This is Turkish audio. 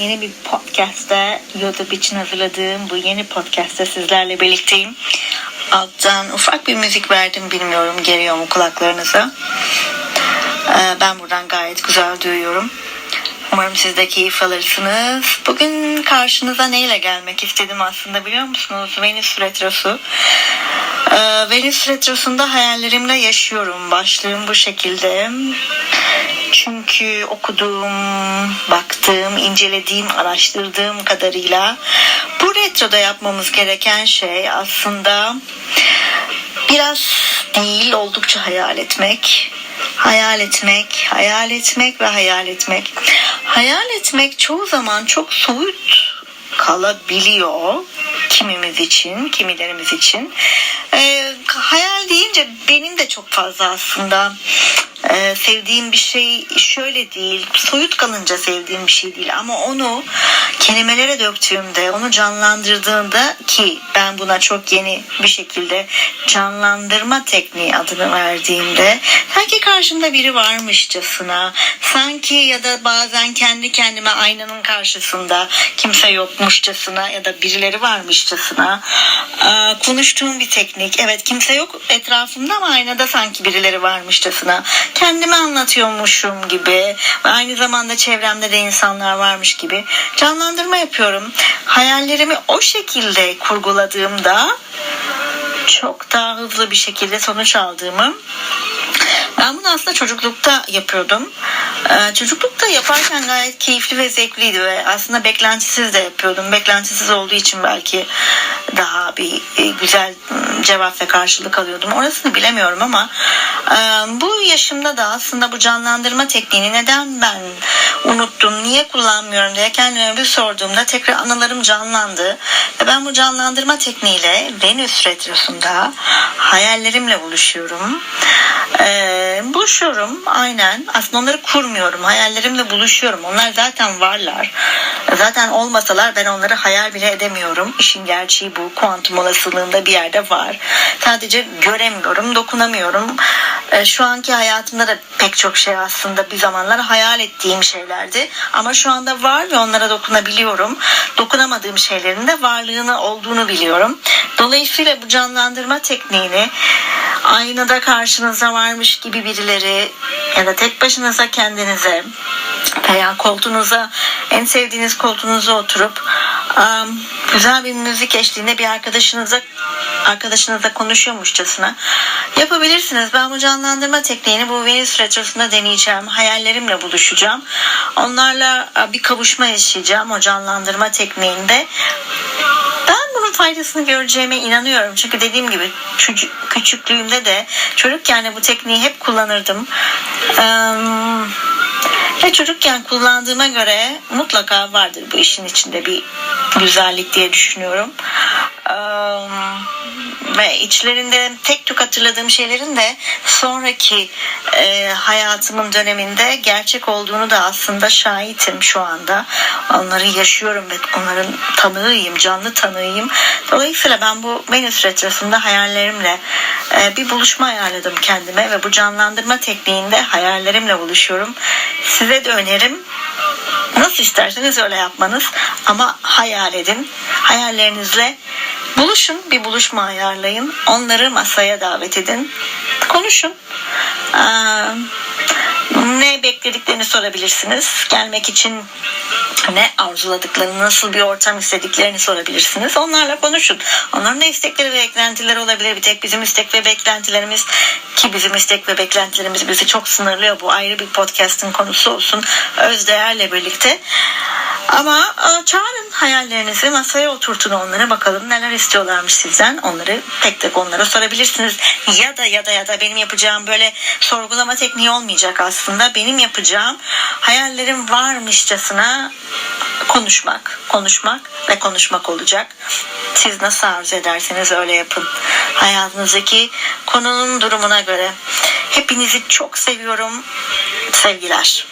Yeni bir podcast'te YouTube için hazırladığım bu yeni podcast'te sizlerle birlikteyim. Alttan ufak bir müzik verdim bilmiyorum geliyor mu kulaklarınıza. Ee, ben buradan gayet güzel duyuyorum. Umarım siz de keyif alırsınız. Bugün karşınıza neyle gelmek istedim aslında biliyor musunuz? Venüs Retrosu. Ee, Venüs Retrosu'nda hayallerimle yaşıyorum. Başlığım bu şekilde. Çünkü okuduğum, baktığım, incelediğim, araştırdığım kadarıyla bu retroda yapmamız gereken şey aslında biraz değil oldukça hayal etmek. Hayal etmek, hayal etmek ve hayal etmek. Hayal etmek çoğu zaman çok soğut kalabiliyor kimimiz için, kimilerimiz için. Ee, hayal deyince benim de çok fazla aslında e, sevdiğim bir şey şöyle değil, soyut kalınca sevdiğim bir şey değil ama onu kelimelere döktüğümde, onu canlandırdığımda ki ben buna çok yeni bir şekilde canlandırma tekniği adını verdiğimde sanki karşımda biri varmışçasına, sanki ya da bazen kendi kendime aynanın karşısında kimse yokmuşçasına ya da birileri varmışçasına e, konuştuğum bir teknik. Evet kimse yok etrafımda ama aynada sanki birileri varmışçasına kendime anlatıyormuşum gibi ve aynı zamanda çevremde de insanlar varmış gibi canlandırma yapıyorum. Hayallerimi o şekilde kurguladığımda çok daha hızlı bir şekilde sonuç aldığımı ben bunu aslında çocuklukta yapıyordum. Ee, çocuklukta yaparken gayet keyifli ve zevkliydi ve aslında beklentisiz de yapıyordum. Beklentisiz olduğu için belki daha bir e, güzel cevap ve karşılık alıyordum. Orasını bilemiyorum ama e, bu yaşımda da aslında bu canlandırma tekniğini neden ben unuttum, niye kullanmıyorum diye kendime bir sorduğumda tekrar anılarım canlandı. Ve ben bu canlandırma tekniğiyle Venüs Retrosu'nda hayallerimle buluşuyorum. Ee, buluşuyorum aynen. Aslında onları kurmuyorum. Hayallerimle buluşuyorum. Onlar zaten varlar. Zaten olmasalar ben onları hayal bile edemiyorum. İşin gerçeği bu. Kuantum olasılığında bir yerde var. Sadece göremiyorum, dokunamıyorum. Ee, şu anki hayatımda da pek çok şey aslında bir zamanlar hayal ettiğim şeylerdi. Ama şu anda var ve onlara dokunabiliyorum. Dokunamadığım şeylerin de varlığını olduğunu biliyorum. Dolayısıyla bu canlandırma tekniğini aynada karşınıza varmış gibi birileri ya da tek başınıza kendinize veya koltuğunuza en sevdiğiniz koltuğunuza oturup güzel bir müzik eşliğinde bir arkadaşınıza arkadaşınızla konuşuyormuşçasına yapabilirsiniz. Ben bu canlandırma tekniğini bu Venüs Retrosu'nda deneyeceğim. Hayallerimle buluşacağım. Onlarla e, bir kavuşma yaşayacağım o canlandırma tekniğinde. Ben bunun faydasını göreceğime inanıyorum. Çünkü dediğim gibi küçüklüğümde de çocuk yani bu tekniği hep kullanırdım. Ee, ve çocukken kullandığıma göre mutlaka vardır bu işin içinde bir güzellik diye düşünüyorum. Ve içlerinde tek tük hatırladığım şeylerin de sonraki e, hayatımın döneminde gerçek olduğunu da aslında şahitim şu anda. Onları yaşıyorum ve onların tanığıyım, canlı tanığıyım. Dolayısıyla ben bu Venüs Retrosu'nda hayallerimle e, bir buluşma ayarladım kendime ve bu canlandırma tekniğinde hayallerimle buluşuyorum. Size de önerim Nasıl isterseniz öyle yapmanız ama hayal edin. Hayallerinizle buluşun, bir buluşma ayarlayın. Onları masaya davet edin. Konuşun. Ee, ne beklediklerini sorabilirsiniz. Gelmek için ne arzuladıklarını, nasıl bir ortam istediklerini sorabilirsiniz. Onlarla konuşun. Onların da istekleri ve beklentileri olabilir. Bir tek bizim istek ve beklentilerimiz ki bizim istek ve beklentilerimiz bizi çok sınırlıyor. Bu ayrı bir podcast'ın konusu olsun. Özdeğer'le birlikte. Ama e, çağırın hayallerinizi masaya oturtun onlara bakalım neler istiyorlarmış sizden. Onları tek tek onlara sorabilirsiniz. Ya da ya da ya da benim yapacağım böyle sorgulama tekniği olmayacak aslında. Benim yapacağım hayallerim varmışçasına konuşmak, konuşmak ve konuşmak olacak. Siz nasıl arzu ederseniz öyle yapın. Hayatınızdaki konunun durumuna göre. Hepinizi çok seviyorum. Sevgiler.